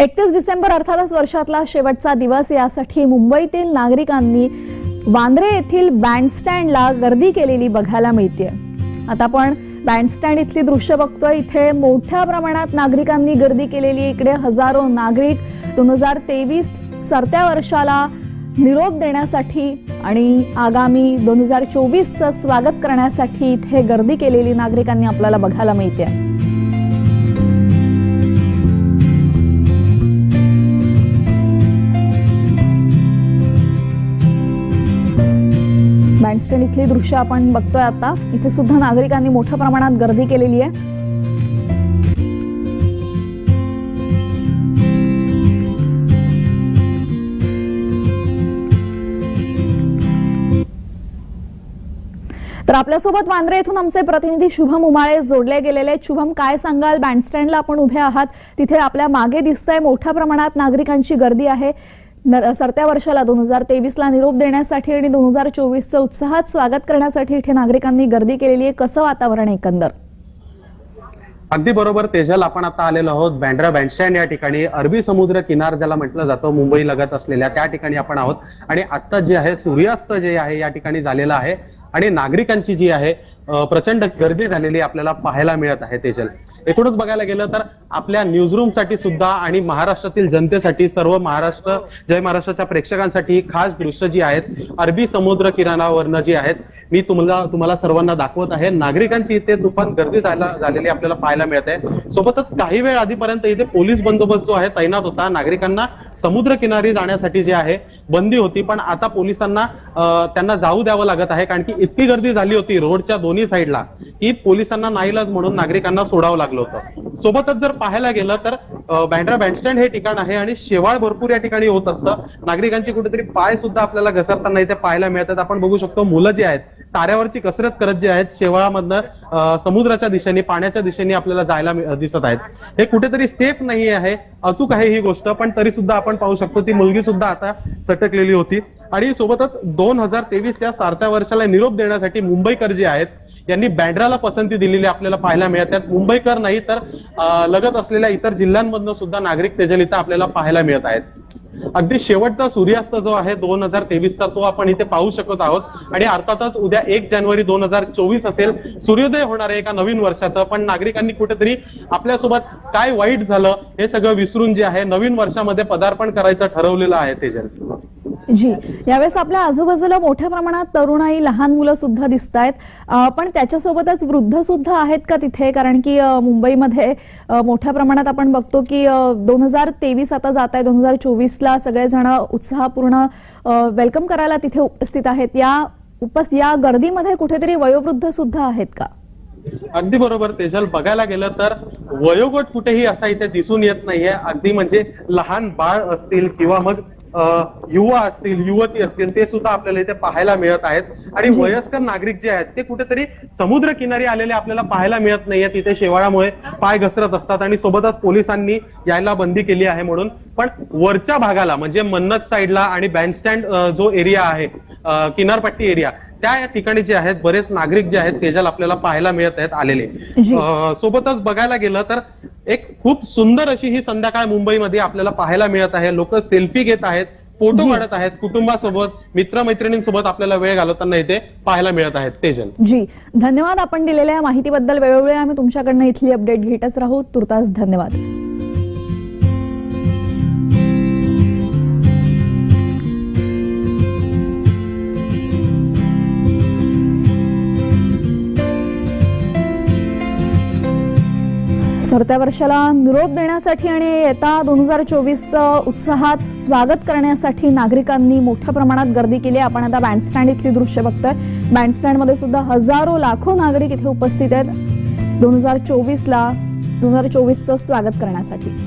एकतीस डिसेंबर अर्थातच वर्षातला शेवटचा दिवस. यासाठी मुंबईतील नागरिकांनी वांद्रे येथील बँडस्टँडला गर्दी केलेली बघायला मिळते आता आपण बँडस्टँड इथली दृश्य बघतोय. इथे मोठ्या प्रमाणात नागरिकांनी गर्दी केलेली इकडे हजारो नागरिक दोन हजार तेवीस सरत्या वर्षाला निरोप देण्यासाठी आणि आगामी दोन हजार चोवीसचं स्वागत करण्यासाठी इथे गर्दी केलेली नागरिकांनी आपल्याला बघायला मिळते बँडस्टँड इथली दृश्य आपण बघतोय आता. इथे सुद्धा नागरिकांनी मोठ्या प्रमाणात गर्दी केलेली आहे. तर आपल्यासोबत वांद्रे येथून आमचे प्रतिनिधी शुभम उमाळे जोडले गेलेले आहेत. शुभम काय सांगाल? बँडस्टँडला आपण उभे आहात. तिथे आपल्या मागे दिसतंय मोठ्या प्रमाणात नागरिकांची गर्दी आहे. सरत्या वर्षाला दोन हजार तेवीसला निरोप देण्यासाठी आणि दोन हजार चोवीसचं उत्साहात स्वागत करण्यासाठी इथे नागरिकांनी गर्दी केलेली आहे. कसं वातावरण एकंदर? अगदी बरोबर. तेजल आपण आता आलेलो आहोत बँड्रा बँडस्टँड या ठिकाणी. अरबी समुद्र किनार ज्याला म्हटलं जातं मुंबई लगत असलेल्या त्या ठिकाणी आपण आहोत. आणि आता जे आहे सूर्यास्त जे आहे या ठिकाणी झालेलं आहे. आणि नागरिकांची जी आहे प्रचंड गर्दी झालेली आपल्याला पाहायला मिळत आहे तेजल. एकूणच बघायला गेलं तर आपल्या न्यूजरूमसाठी सुद्धा आणि महाराष्ट्रातील जनतेसाठी सर्व महाराष्ट्र जय महाराष्ट्राच्या प्रेक्षकांसाठी खास दृश्य जी आहेत अरबी समुद्र किनारावरनं जी आहेत मी तुम्हाला तुम्हाला सर्वांना दाखवत आहे. नागरिकांची इथे तुफान गर्दी झाला झालेली आपल्याला पाहायला मिळत आहे. सोबतच काही वेळ आधीपर्यंत इथे पोलीस बंदोबस्त जो आहे तैनात होता. नागरिकांना समुद्र किनारी जाण्यासाठी जे आहे बंदी होती पण आता पोलिसांना त्यांना जाऊ द्यावं लागत आहे कारण की इतकी गर्दी झाली होती रोडच्या दोन्ही साईडला की पोलिसांना नाईलाज म्हणून नागरिकांना सोडावं लागलं होतं. सोबतच जर पाहायला गेलं तर बँड्रा बँडस्टँड हे ठिकाण आहे आणि शेवाळ भरपूर या ठिकाणी होत असतं. नागरिकांची कुठेतरी पाय सुद्धा आपल्याला घसरताना इथे पाहायला मिळतात. आपण बघू शकतो मुलं जी आहेत ताऱ्यावरची कसरत करत जे आहेत शेवाळामधनं समुद्राच्या दिशेने पाण्याच्या दिशेने आपल्याला जायला दिसत आहेत. हे कुठेतरी सेफ नाही आहे अचूक आहे ही गोष्ट पण तरी सुद्धा आपण पाहू शकतो ती मुलगी सुद्धा आता सटकलेली होती. आणि सोबतच दोन हजार तेवीस या सारत्या वर्षाला निरोप देण्यासाठी मुंबईकर जे आहेत यांनी बँड्राला पसंती दिलेली आपल्याला पाहायला मिळत. त्यात मुंबईकर नाही तर लगत असलेल्या इतर जिल्ह्यांमधनं सुद्धा नागरिक तेजल इथं आपल्याला पाहायला मिळत आहेत. अगदी शेवटचा सूर्यास्त जो आहे दोन हजार तेवीसचा तो आपण इथे पाहू शकत आहोत. आणि अर्थातच उद्या एक जानेवारी दोन हजार चोवीस असेल सूर्योदय होणार आहे एका नवीन वर्षाचं. पण नागरिकांनी कुठेतरी आपल्यासोबत काय वाईट झालं हे सगळं विसरून जे आहे नवीन वर्षामध्ये पदार्पण करायचं ठरवलेलं आहे तेजल जी. यावेळेस आपल्या आजूबाजूला मोठ्या प्रमाणात तरुणाई लहान मुलं सुद्धा दिसत आहेत पण त्याच्यासोबतच वृद्ध सुद्धा आहेत का तिथे? कारण की मुंबईमध्ये मोठ्या प्रमाणात आपण बघतो की दोन हजार तेवीस आता जात आहे. दोन हजार चोवीसला सगळेजण उत्साहपूर्ण वेलकम करायला तिथे उपस्थित आहेत. या उपस या गर्दीमध्ये कुठेतरी वयोवृद्ध सुद्धा आहेत का? अगदी बरोबर. तेजल बघायला गेलं तर वयोगट कुठेही असा इथे दिसून येत नाहीये. अगदी म्हणजे लहान बाळ असतील किंवा मग युवा असतील युवती असतील ते सुद्धा आपल्याला इथे पाहायला मिळत आहेत. आणि वयस्कर नागरिक जे आहेत ते कुठेतरी समुद्र किनारी आलेले आपल्याला पाहायला मिळत नाहीये तिथे शेवाळामुळे. पाय घसरत असतात आणि सोबतच पोलिसांनी यायला बंदी केली आहे म्हणून. पण वरच्या भागाला म्हणजे मन्नत साईडला आणि बँडस्टँड जो एरिया आहे किनारपट्टी एरिया त्या या ठिकाणी जे आहेत बरेच नागरिक जे आहेत तेजल आपल्याला पाहायला मिळत आहेत आलेले. सोबतच बघायला गेलं तर एक खूप सुंदर अशी ही संध्याकाळ मुंबईमध्ये आपल्याला पाहायला मिळत आहे. लोक सेल्फी घेत आहेत फोटो. काढत आहेत कुटुंबासोबत मित्रमैत्रिणींसोबत आपल्याला वेळ घालवताना इथे पाहायला मिळत आहेत. तेजल. जी. धन्यवाद आपण दिलेल्या माहितीबद्दल. वेळोवेळी आम्ही तुमच्याकडनं इथली अपडेट घेतच राहू. तुर्तास धन्यवाद. सरत्या वर्षाला निरोप देण्यासाठी आणि येता दोन हजार चोवीसचं उत्साहात स्वागत करण्यासाठी नागरिकांनी मोठ्या प्रमाणात गर्दी केली. आहे. आपण आता बँडस्टँड इथली दृश्य बघतोय. बँडस्टँडमध्ये सुद्धा हजारो लाखो नागरिक इथे उपस्थित आहेत. दोन हजार चोवीसला दोन हजार चोवीसचं स्वागत करण्यासाठी.